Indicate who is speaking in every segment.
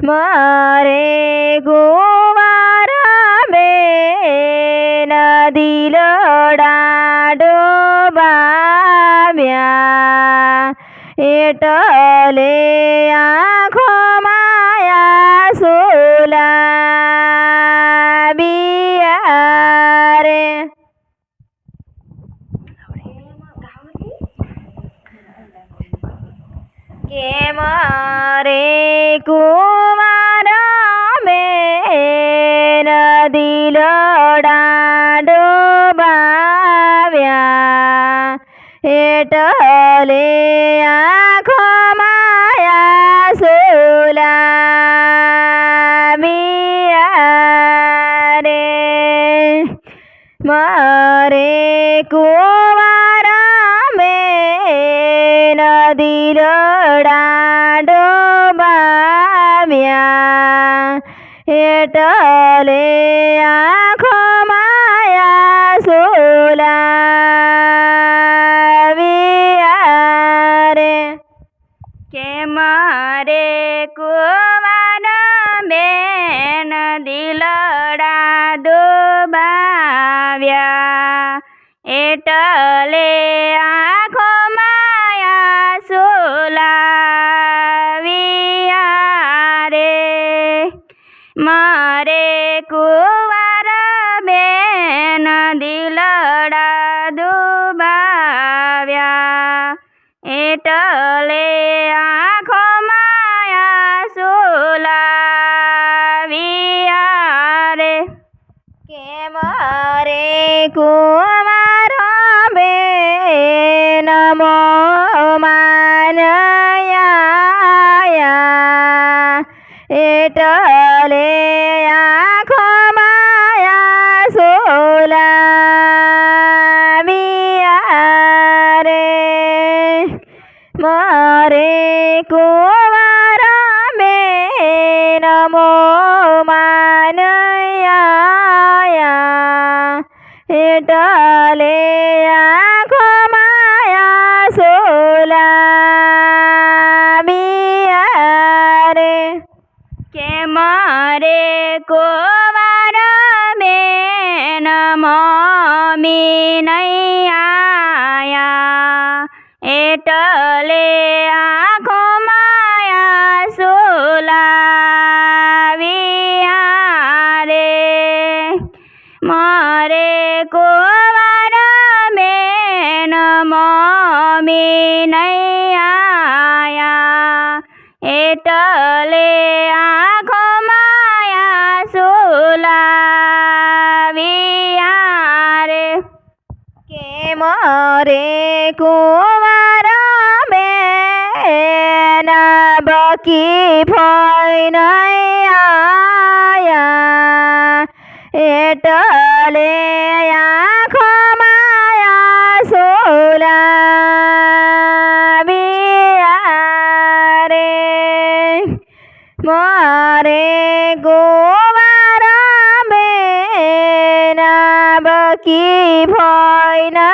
Speaker 1: મારે કુંવાર બેન દિલડા કેમ રે કુમાર બેન દિલડા ડોબાવ્યા એટલે આખો માયા સોલા બિયારે મારે કુંવાર દિલડા ડોબાવ્યા એટલે આંખો માયા સોલા રે કે મારે કુવાન બેન દિલડા ડોબાવ્યા એટલે મારે કુંવાર બેન દિલડા દુબાવ્યા. એટલે આંખો માયા સુલાવ્યા રે. કે મારે કુમાર બેન માનયા એટલે કુંવાર બેન માનયા એટલે આંખો એટલે આંખો કે મારે કુંવાર બેન બકી ફઈ નહીં આયા એટલે આંખો માયા સોલા રે મારે ગોવાર બેન બકી ભય નહીં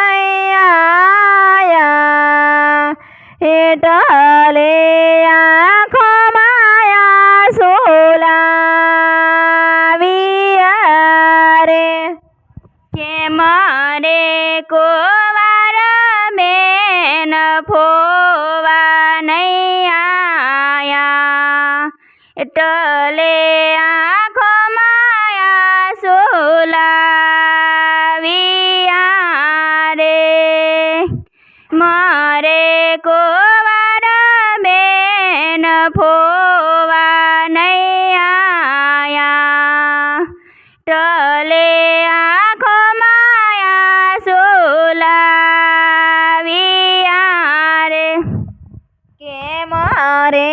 Speaker 1: કોવાર બેન ફોવા નહીં આયા. ટલે આંખો માયા સોલાવિયા રે કે મારે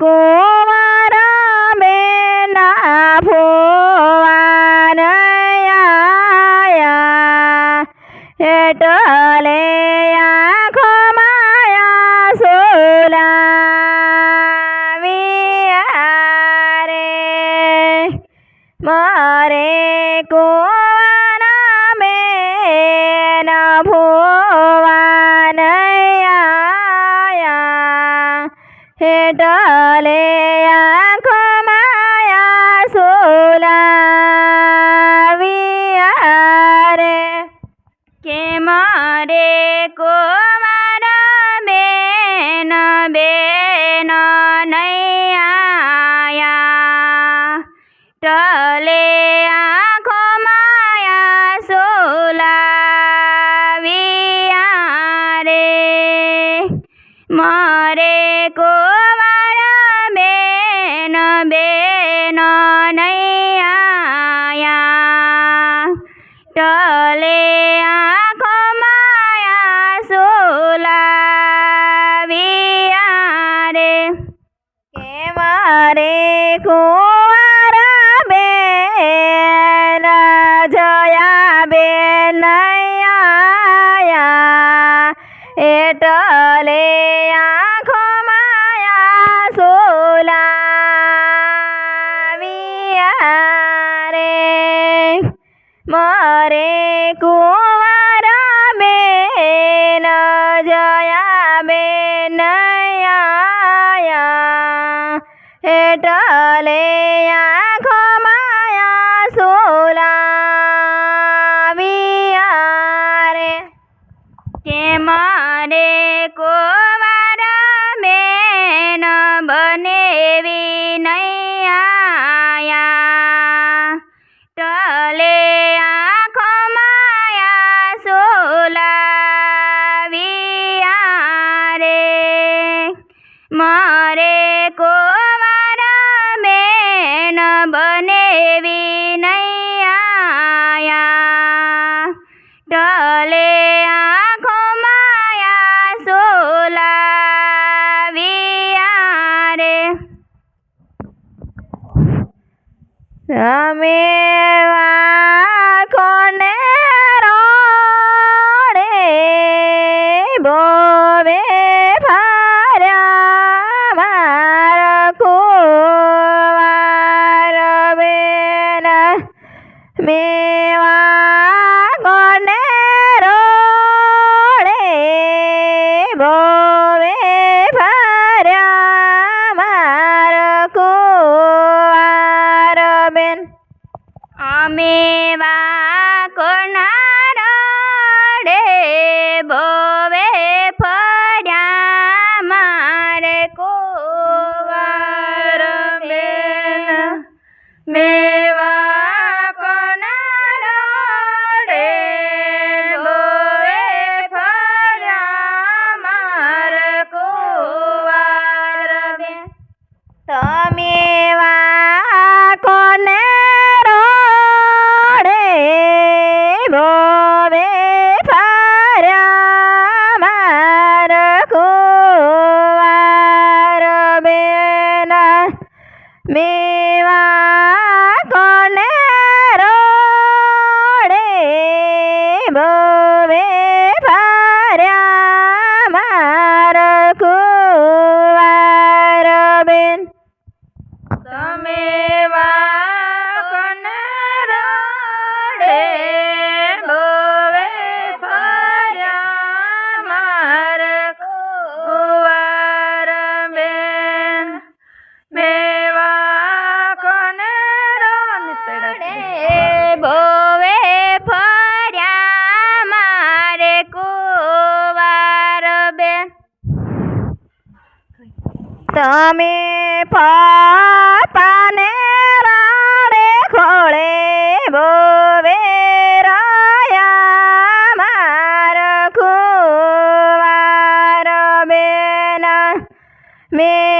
Speaker 1: કુંવાર આયા રે કુંવરા બેન જયા બેન આયા. એટલે આંખો માયા સોલાવિયા રે. મરે Bye. અમે પાને રાણે ખોળે બોવે રાયા માર કુવાર બેના મેં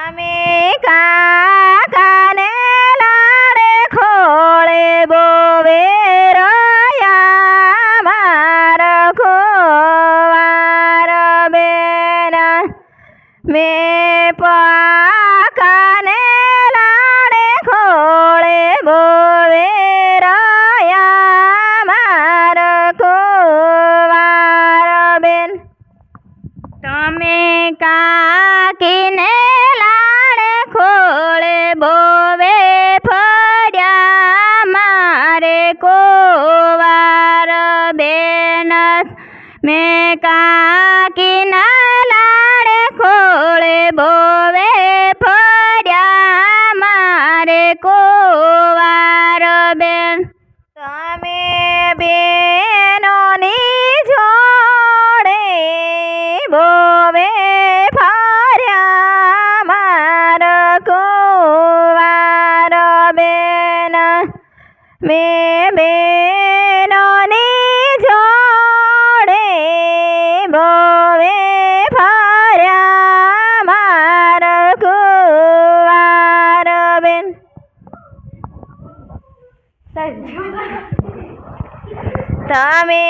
Speaker 1: અમે કાકાને લાડે ખોળે બોવે રહ્યા માર ખોવાર બેન. મે પાકાને લાડે ખોળે બોવે રહ્યા માર ખોવાર બેન. તમે કા
Speaker 2: તમે